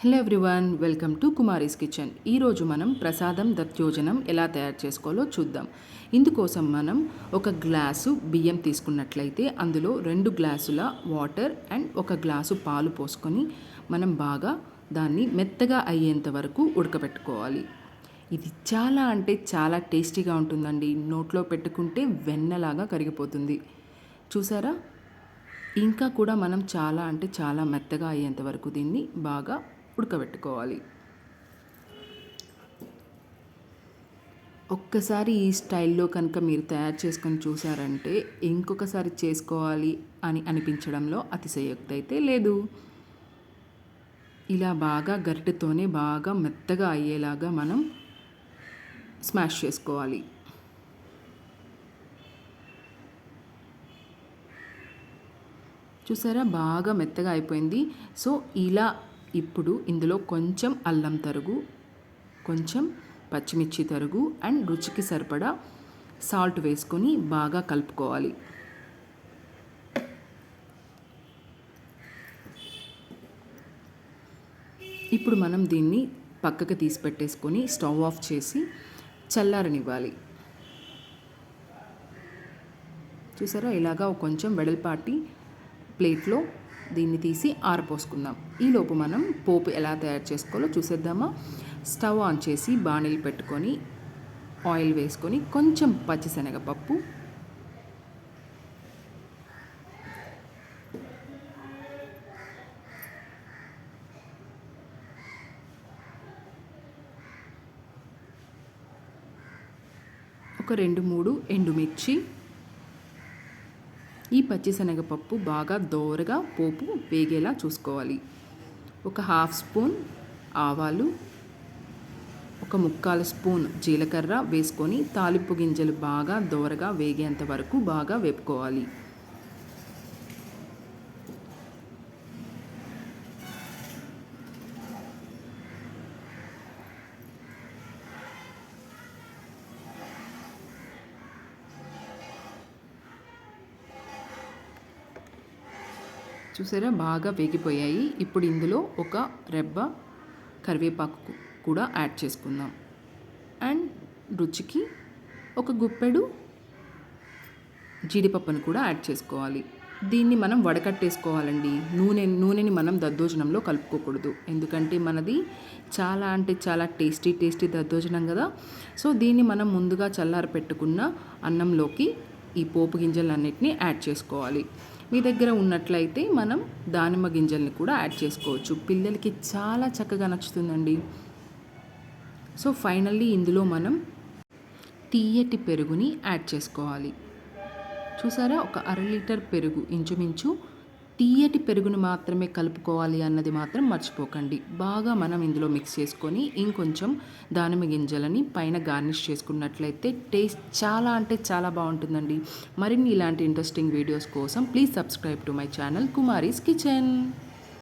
Hello everyone welcome to Kumari's kitchen ఈరోజు మనం ప్రసాదం దత్యోజనం ఎలా తయారు చేసుకోవాలో చూద్దాం. ఇందుకోసం మనం ఒక గ్లాసు బియ్యం తీసుకున్నట్లయితే అందులో రెండు గ్లాసుల వాటర్ అండ్ ఒక గ్లాసు పాలు పోసుకొని మనం బాగా దాన్ని మెత్తగా అయ్యేంత వరకు ఉడకబెట్టుకోవాలి. ఇది చాలా అంటే చాలా టేస్టీగా ఉంటుందండి. నోట్లో పెట్టుకుంటే వెన్నలాగా కరిగిపోతుంది. చూసారా? ఇంకా కూడా మనం చాలా అంటే చాలా మెత్తగా అయ్యేంత వరకు దీన్ని బాగా ఉడకబెట్టుకోవాలి. ఒక్కసారి ఈ స్టైల్లో కనుక మీరు తయారు చేసుకొని చూసారంటే ఇంకొకసారి చేసుకోవాలి అని అనిపించడంలో అతిశయోక్తి అయితే లేదు. ఇలా బాగా గరిటెతోనే బాగా మెత్తగా అయ్యేలాగా మనం స్మాష్ చేసుకోవాలి. చూసారా? బాగా మెత్తగా అయిపోయింది. సో ఇలా ఇప్పుడు ఇందులో కొంచెం అల్లం తరుగు కొంచెం పచ్చిమిర్చి తరుగు అండ్ రుచికి సరిపడా సాల్ట్ వేసుకొని బాగా కలుపుకోవాలి. ఇప్పుడు మనం దీన్ని పక్కకు తీసి పెట్టేసుకొని స్టవ్ ఆఫ్ చేసి చల్లారనివ్వాలి. చూసారా? ఇలాగా కొంచెం వెడల్పాటి ప్లేట్లో దీన్ని తీసి ఆరపోసుకుందాం ఈలోపు మనం పోపు ఎలా తయారు చేసుకోవాలో చూసేద్దామా? స్టవ్ ఆన్ చేసి బాణీలు పెట్టుకొని ఆయిల్ వేసుకొని కొంచెం పచ్చిశనగపప్పు. ఒక రెండు మూడు ఎండుమిర్చి. ఈ పచ్చిశనగపప్పు బాగా దోరగా పోపు వేగేలా చూసుకోవాలి. ఒక హాఫ్ స్పూన్ ఆవాలు ఒక ముక్కాల స్పూన్ జీలకర్ర వేసుకొని తాలింపు గింజలు బాగా దోరగా వేగేంత వరకు బాగా వేపుకోవాలి. చూసారా? బాగా వేగిపోయాయి. ఇప్పుడు ఇందులో ఒక రెబ్బ కరివేపాకు కూడా యాడ్ చేసుకుందాం. అండ్ రుచికి ఒక గుప్పెడు జీడిపప్పును కూడా యాడ్ చేసుకోవాలి. దీన్ని మనం వడకట్టేసుకోవాలండి. నూనె నూనెని మనం దద్దోజనంలో కలుపుకోకూడదు. ఎందుకంటే మనది చాలా అంటే చాలా టేస్టీ టేస్టీ దద్దోజనం కదా. సో దీన్ని మనం ముందుగా చల్లారి పెట్టుకున్న అన్నంలోకి ఈ పోపు గింజలన్నిటిని యాడ్ చేసుకోవాలి. మీ దగ్గర ఉన్నట్లయితే మనం దానిమ్మ గింజల్ని కూడా యాడ్ చేసుకోవచ్చు. పిల్లలకి చాలా చక్కగా నచ్చుతుందండి. సో ఫైనల్లీ ఇందులో మనం తీయటి పెరుగుని యాడ్ చేసుకోవాలి. చూసారా? ఒక అర లీటర్ పెరుగు ఇంచుమించు తీయటి పెరుగును మాత్రమే కలుపుకోవాలి అన్నది మాత్రం మర్చిపోకండి. బాగా మనం ఇందులో మిక్స్ చేసుకొని ఇంకొంచెం దానిమ్మ గింజలని పైన గార్నిష్ చేసుకున్నట్లయితే టేస్ట్ చాలా అంటే చాలా బాగుంటుందండి. మరిన్ని ఇలాంటి ఇంట్రెస్టింగ్ వీడియోస్ కోసం please subscribe to my channel Kumari's kitchen